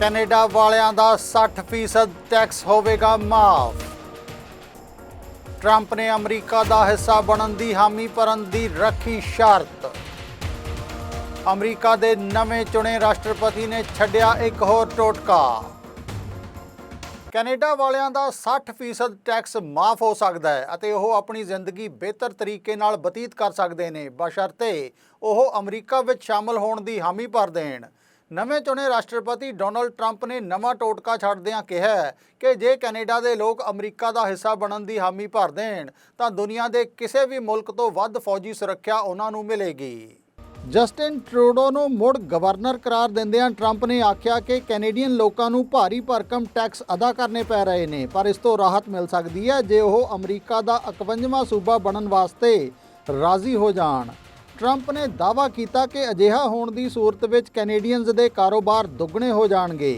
Canada ਵਾਲਿਆਂ ਦਾ 60% tax ਹੋਵੇਗਾ ਮਾਫ। ਟਰੰਪ ਨੇ ਅਮਰੀਕਾ ਦਾ ਹਿੱਸਾ ਬਣਨ ਦੀ ਹਾਮੀ ਭਰਨ ਦੀ ਰੱਖੀ ਸ਼ਰਤ। ਅਮਰੀਕਾ ਦੇ ਨਵੇਂ ਚੁਣੇ ਰਾਸ਼ਟਰਪਤੀ ਨੇ ਛੱਡਿਆ ਇੱਕ ਹੋਰ ਟੋਟਕਾ। ਕੈਨੇਡਾ ਵਾਲਿਆਂ ਦਾ 60% ਟੈਕਸ ਮਾਫ ਹੋ ਸਕਦਾ ਹੈ ਅਤੇ ਉਹ ਆਪਣੀ ਜ਼ਿੰਦਗੀ ਬਿਹਤਰ ਤਰੀਕੇ ਨਾਲ ਬਤੀਤ ਕਰ ਸਕਦੇ ਨੇ, ਬਸ਼ਰਤੇ ਉਹ ਅਮਰੀਕਾ ਵਿੱਚ ਸ਼ਾਮਲ ਹੋਣ ਦੀ ਹਾਮੀ ਭਰ ਦੇਣ। ਨਵੇਂ ਚੁਣੇ ਰਾਸ਼ਟਰਪਤੀ ਡੋਨਲਡ ਟਰੰਪ ਨੇ ਨਵਾਂ ਟੋਟਕਾ ਛੱਡਦਿਆਂ ਕਿਹਾ ਕਿ ਜੇ ਕੈਨੇਡਾ ਦੇ ਲੋਕ ਅਮਰੀਕਾ ਦਾ ਹਿੱਸਾ ਬਣਨ ਦੀ ਹਾਮੀ ਭਰ ਦੇਣ, ਤਾਂ ਦੁਨੀਆ ਦੇ ਕਿਸੇ ਵੀ ਮੁਲਕ ਤੋਂ ਵੱਧ ਫੌਜੀ ਸੁਰੱਖਿਆ ਉਹਨਾਂ ਨੂੰ ਮਿਲੇਗੀ। ਜਸਟਿਨ ਟਰੂਡੋ ਨੂੰ ਮੁੜ ਗਵਰਨਰ ਕਰਾਰ ਦਿੰਦਿਆਂ ਟਰੰਪ ਨੇ ਆਖਿਆ ਕਿ ਕੈਨੇਡੀਅਨ ਲੋਕਾਂ ਨੂੰ ਭਾਰੀ ਭਰਕਮ ਟੈਕਸ ਅਦਾ ਕਰਨੇ ਪੈ ਰਹੇ ਨੇ, ਪਰ ਇਸ ਤੋਂ ਰਾਹਤ ਮਿਲ ਸਕਦੀ ਹੈ ਜੇ ਉਹ ਅਮਰੀਕਾ ਦਾ 51ਵਾਂ ਸੂਬਾ ਬਣਨ ਵਾਸਤੇ ਰਾਜ਼ੀ ਹੋ ਜਾਣ। ਟਰੰਪ ਨੇ ਦਾਅਵਾ ਕੀਤਾ ਕਿ ਅਜਿਹਾ ਹੋਣ ਦੀ ਸੂਰਤ ਵਿੱਚ ਕੈਨੇਡੀਅਨਜ਼ ਦੇ ਕਾਰੋਬਾਰ ਦੁੱਗਣੇ ਹੋ ਜਾਣਗੇ।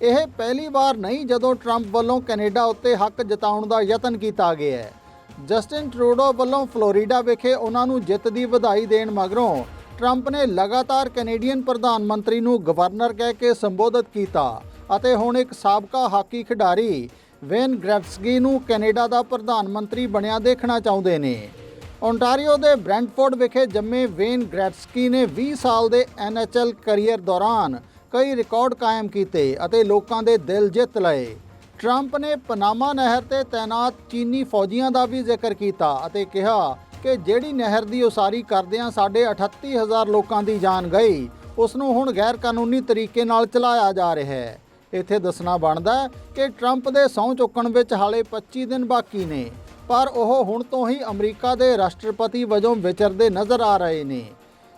ਇਹ ਪਹਿਲੀ ਵਾਰ ਨਹੀਂ ਜਦੋਂ ਟਰੰਪ ਵੱਲੋਂ ਕੈਨੇਡਾ ਉੱਤੇ ਹੱਕ ਜਤਾਉਣ ਦਾ ਯਤਨ ਕੀਤਾ ਗਿਆ ਹੈ। ਜਸਟਿਨ ਟਰੂਡੋ ਵੱਲੋਂ ਫਲੋਰੀਡਾ ਵਿਖੇ ਉਹਨਾਂ ਨੂੰ ਜਿੱਤ ਦੀ ਵਧਾਈ ਦੇਣ ਮਗਰੋਂ ਟਰੰਪ ਨੇ ਲਗਾਤਾਰ ਕੈਨੇਡੀਅਨ ਪ੍ਰਧਾਨ ਮੰਤਰੀ ਨੂੰ ਗਵਰਨਰ ਕਹਿ ਕੇ ਸੰਬੋਧਿਤ ਕੀਤਾ ਅਤੇ ਹੁਣ ਇੱਕ ਸਾਬਕਾ ਹਾਕੀ ਖਿਡਾਰੀ ਵੇਨ ਗ੍ਰੈਟਸਕੀ ਨੂੰ ਕੈਨੇਡਾ ਦਾ ਪ੍ਰਧਾਨ ਮੰਤਰੀ ਬਣਿਆ ਦੇਖਣਾ ਚਾਹੁੰਦੇ ਨੇ। ਓਨਟਾਰੀਓ ਦੇ ਬ੍ਰੈਂਟਫੋਰਡ ਵਿਖੇ ਜੰਮੇ ਵੇਨ ਗ੍ਰੈਟਸਕੀ ਨੇ 20 ਸਾਲ ਦੇ ਐਨਐਚਐਲ ਕੈਰੀਅਰ ਦੌਰਾਨ ਕਈ ਰਿਕਾਰਡ ਕਾਇਮ ਕੀਤੇ ਅਤੇ ਲੋਕਾਂ ਦੇ ਦਿਲ ਜਿੱਤ ਲਏ। ਟਰੰਪ ਨੇ ਪਨਾਮਾ ਨਹਿਰ ਤੇ ਤਾਇਨਾਤ ਚੀਨੀ ਫੌਜੀਆਂ ਦਾ ਵੀ ਜ਼ਿਕਰ ਕੀਤਾ ਅਤੇ ਕਿਹਾ ਕਿ ਜਿਹੜੀ ਨਹਿਰ ਦੀ ਉਸਾਰੀ ਕਰਦਿਆਂ ਸਾਡੇ 38000 ਲੋਕਾਂ ਦੀ ਜਾਨ ਗਈ ਉਸ ਨੂੰ ਹੁਣ ਗੈਰ ਕਾਨੂੰਨੀ ਤਰੀਕੇ ਨਾਲ ਚਲਾਇਆ ਜਾ ਰਿਹਾ ਹੈ। ਇੱਥੇ ਦੱਸਣਾ ਬਣਦਾ ਕਿ ਟਰੰਪ ਦੇ ਸਹੁੰ ਚੁੱਕਣ ਵਿੱਚ ਹਾਲੇ 25 ਦਿਨ ਬਾਕੀ ਨੇ। ਪਰ ਉਹ ਹੁਣ ਤੋਂ ਹੀ ਅਮਰੀਕਾ ਦੇ ਰਾਸ਼ਟਰਪਤੀ ਵਜੋਂ ਵਿਚਰਦੇ ਨਜ਼ਰ ਆ ਰਹੇ ਨੇ।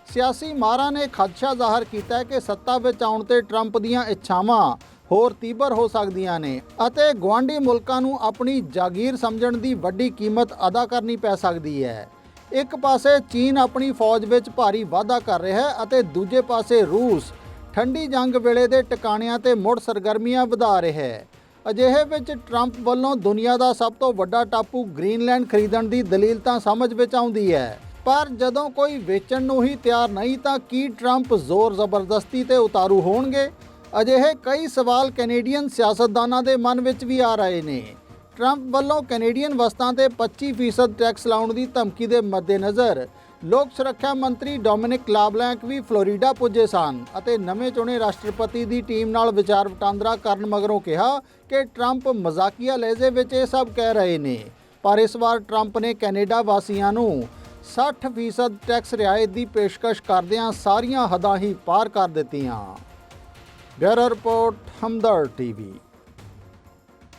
ਸਿਆਸੀ ਮਾਰਾਂ ਨੇ ਖਦਸ਼ਾ ਜ਼ਾਹਰ ਕੀਤਾ ਕਿ ਸੱਤਾ ਵਿੱਚ ਆਉਣ ਤੇ ਟਰੰਪ ਦੀਆਂ ਇੱਛਾਵਾਂ ਹੋਰ ਤੀਬਰ ਹੋ ਸਕਦੀਆਂ ਨੇ ਅਤੇ ਗਵਾਂਢੀ ਮੁਲਕਾਂ ਨੂੰ ਆਪਣੀ ਜਾਗੀਰ ਸਮਝਣ ਦੀ ਵੱਡੀ ਕੀਮਤ ਅਦਾ ਕਰਨੀ ਪੈ ਸਕਦੀ ਹੈ। ਇੱਕ ਪਾਸੇ ਚੀਨ ਆਪਣੀ ਫੌਜ ਵਿੱਚ ਭਾਰੀ ਵਾਧਾ ਕਰ ਰਿਹਾ ਹੈ ਅਤੇ ਦੂਜੇ ਪਾਸੇ ਰੂਸ ਠੰਡੀ ਜੰਗ ਵੇਲੇ ਦੇ ਟਿਕਾਣਿਆਂ ਤੇ ਮੁੜ ਸਰਗਰਮੀਆਂ ਵਧਾ ਰਿਹਾ ਹੈ। ਅਜਿਹੇ ਵਿੱਚ ਟਰੰਪ ਵੱਲੋਂ ਦੁਨੀਆ ਦਾ ਸਭ ਤੋਂ ਵੱਡਾ ਟਾਪੂ ਗ੍ਰੀਨਲੈਂਡ ਖਰੀਦਣ ਦੀ ਦਲੀਲ ਤਾਂ ਸਮਝ ਵਿੱਚ ਆਉਂਦੀ ਹੈ। ਪਰ ਜਦੋਂ ਕੋਈ ਵੇਚਣ ਨੂੰ ਹੀ ਤਿਆਰ ਨਹੀਂ ਤਾਂ ਕੀ ਟਰੰਪ ਜ਼ੋਰ ਜ਼ਬਰਦਸਤੀ ਤੇ ਉਤਾਰੂ ਹੋਣਗੇ? ਅਜਿਹੇ ਕਈ ਸਵਾਲ ਕੈਨੇਡੀਅਨ ਸਿਆਸਤਦਾਨਾਂ ਦੇ ਮਨ ਵਿੱਚ ਵੀ ਆ ਰਹੇ ਨੇ। ਟਰੰਪ ਵੱਲੋਂ ਕੈਨੇਡੀਅਨ ਵਸਤਾਂ ਤੇ 25% ਟੈਕਸ ਲਾਉਣ ਦੀ ਧਮਕੀ ਦੇ ਮੱਦੇਨਜ਼ਰ ਲੋਕ ਸੁਰੱਖਿਆ ਮੰਤਰੀ ਡੋਮਿਨਿਕ ਲਾਬਲੈਂਕ ਵੀ ਫਲੋਰੀਡਾ ਪੁੱਜੇ ਸਨ ਅਤੇ ਨਵੇਂ ਚੁਣੇ ਰਾਸ਼ਟਰਪਤੀ ਦੀ ਟੀਮ ਨਾਲ ਵਿਚਾਰ ਵਟਾਂਦਰਾ ਕਰਨ ਮਗਰੋਂ ਕਿਹਾ ਕਿ ਟਰੰਪ ਮਜ਼ਾਕੀਆ ਲਹਿਜ਼ੇ ਵਿੱਚ ਇਹ ਸਭ ਕਹਿ ਰਹੇ ਨੇ। ਪਰ ਇਸ ਵਾਰ ਟਰੰਪ ਨੇ ਕੈਨੇਡਾ ਵਾਸੀਆਂ ਨੂੰ 60% ਟੈਕਸ ਰਿਆਇਤ ਦੀ ਪੇਸ਼ਕਸ਼ ਕਰਦਿਆਂ ਸਾਰੀਆਂ ਹੱਦਾਂ ਹੀ ਪਾਰ ਕਰ ਦਿੱਤੀਆਂ। Bureau report Hamdard TV.